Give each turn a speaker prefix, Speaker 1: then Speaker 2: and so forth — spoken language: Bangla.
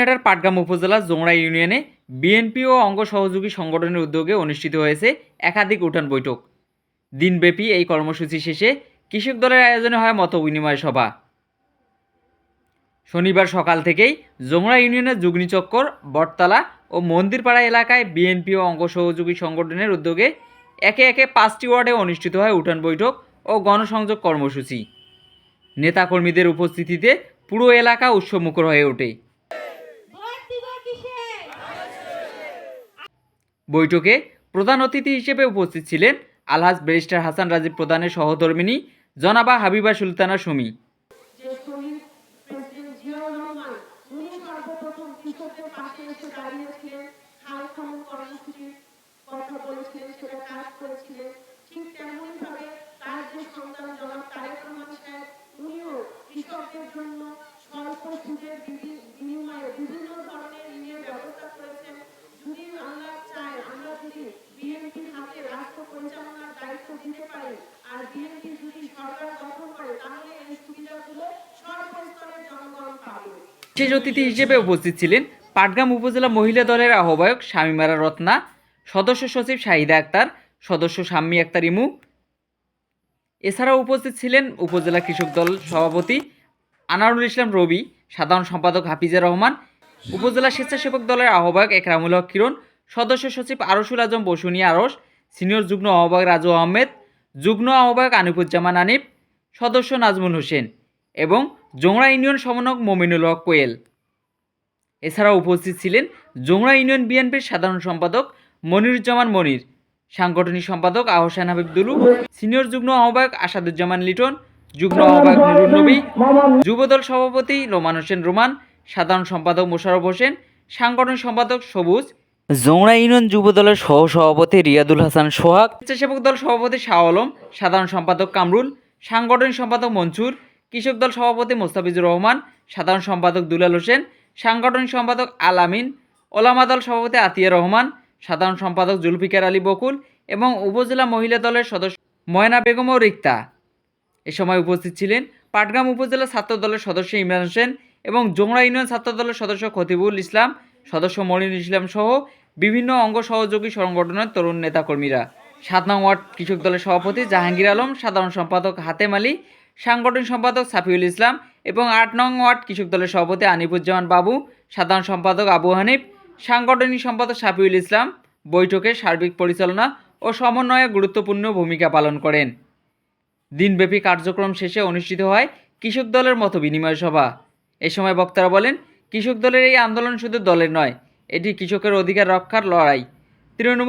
Speaker 1: লালমনিরহাটের পাটগ্রাম উপজেলা জোংড়া ইউনিয়নে বিএনপি ও অঙ্গ সহযোগী সংগঠনের উদ্যোগে অনুষ্ঠিত হয়েছে একাধিক উঠান বৈঠক। দিনব্যাপী এই কর্মসূচি শেষে কৃষক দলের আয়োজনে হয় মত বিনিময় সভা। শনিবার সকাল থেকেই জোংড়া ইউনিয়নের যুগনি চক্কর বটতলা ও মন্দিরপাড়া এলাকায় বিএনপি ও অঙ্গ সহযোগী সংগঠনের উদ্যোগে একে একে পাঁচটি ওয়ার্ডে অনুষ্ঠিত হয় উঠান বৈঠক ও গণসংযোগ কর্মসূচি। নেতাকর্মীদের উপস্থিতিতে পুরো এলাকা উৎসবমুখর হয়ে ওঠে। বৈঠকে প্রধান অতিথি হিসেবে উপস্থিত ছিলেন আলহাজ ব্যারিস্টার হাসান রাজীব প্রধানের সহধর্মিনী জনাবা হাবিবা সুলতানা সুমি।
Speaker 2: কথা বলেছিলেন, সেটা কাজ করেছিলেন। ঠিক তেমনই ভাবে তার যে সন্তান তারেক রহমান সাহেব, উনিও কৃষকদের জন্য
Speaker 1: বিশেষ অতিথি হিসেবে উপস্থিত ছিলেন পাটগ্রাম উপজেলা মহিলা দলের আহ্বায়ক শামিমারা রত্না, সদস্য সচিব শাহিদা আক্তার, সদস্য শাম্মী আক্তার ইমু। এছাড়াও উপস্থিত ছিলেন উপজেলা কৃষক দল সভাপতি আনারুল ইসলাম রবি, সাধারণ সম্পাদক হাফিজা রহমান, উপজেলা স্বেচ্ছাসেবক দলের আহ্বায়ক একরামুল হক কিরণ, সদস্য সচিব আরসুল আজম বসুনিয়া আরস সিনিয়র যুগ্ম আহ্বায়ক রাজু আহমেদ, যুগ্ম আহ্বায়ক আনিফুজ্জামান আনিফ, সদস্য নাজমুল হোসেন এবং জোংড়া ইউনিয়ন সমন্বয়ক মমিনুল হক কোয়েল। এছাড়াও উপস্থিত ছিলেন জোংড়া ইউনিয়ন বিএনপির সাধারণ সম্পাদক মনিরুজ্জামান মনির সাংগঠনিক সম্পাদক আহসান হাবিব দুলু সিনিয়র যুগ্ম আহ্বায়ক আসাদুজ্জামান লিটন যুগ্ম আহ্বায়ক নুরুন নবী যুবদল সভাপতি রোমান হোসেন রোমান সাধারণ সম্পাদক মোশারফ হোসেন সাংগঠনিক সম্পাদক সবুজ। জোংড়া ইউনিয়ন যুবদলের সহ সভাপতি রিয়াদুল হাসান সোহাগ। স্বেচ্ছাসেবক দল সভাপতি শাহ আলম সাধারণ সম্পাদক কামরুল সাংগঠনিক সম্পাদক মনসুর কৃষক দল সভাপতি মোস্তাফিজুর রহমান, সাধারণ সম্পাদক দুলাল হোসেন, সাংগঠনিক সম্পাদক আল আমিন, ওলামা দল সভাপতি আতিয়া রহমান, সাধারণ সম্পাদক জুলফিকার আলী বকুল এবং উপজেলা মহিলা দলের সদস্য ময়না বেগম ও রিক্তা। এ সময় উপস্থিত ছিলেন পাটগ্রাম উপজেলা ছাত্র দলের সদস্য ইমরান হোসেন এবং জোংরা ইউনিয়ন ছাত্র দলের সদস্য খতিবুল ইসলাম, সদস্য মনির ইসলাম সহ বিভিন্ন অঙ্গ সহযোগী সংগঠনের তরুণ নেতাকর্মীরা। সাত নং ওয়ার্ড কৃষক দলের সভাপতি জাহাঙ্গীর আলম, সাধারণ সম্পাদক হাতেম আলী সাংগঠনিক সম্পাদক সাফিউল ইসলাম এবং আট নং ওয়ার্ড কৃষক দলের সভাপতি আনিফুজ্জামান বাবু, সাধারণ সম্পাদক আবু হানিফ, সাংগঠনিক সম্পাদক সাফিউল ইসলাম বৈঠকে সার্বিক পরিচালনা ও সমন্বয়ে গুরুত্বপূর্ণ ভূমিকা পালন করেন। দিনব্যাপী কার্যক্রম শেষে অনুষ্ঠিত হয় কৃষক দলের মতো বিনিময় সভা। এ সময় বক্তারা বলেন, কৃষক দলের এই আন্দোলন শুধু দলের নয়, এটি কৃষকের অধিকার রক্ষার লড়াই। তৃণমূল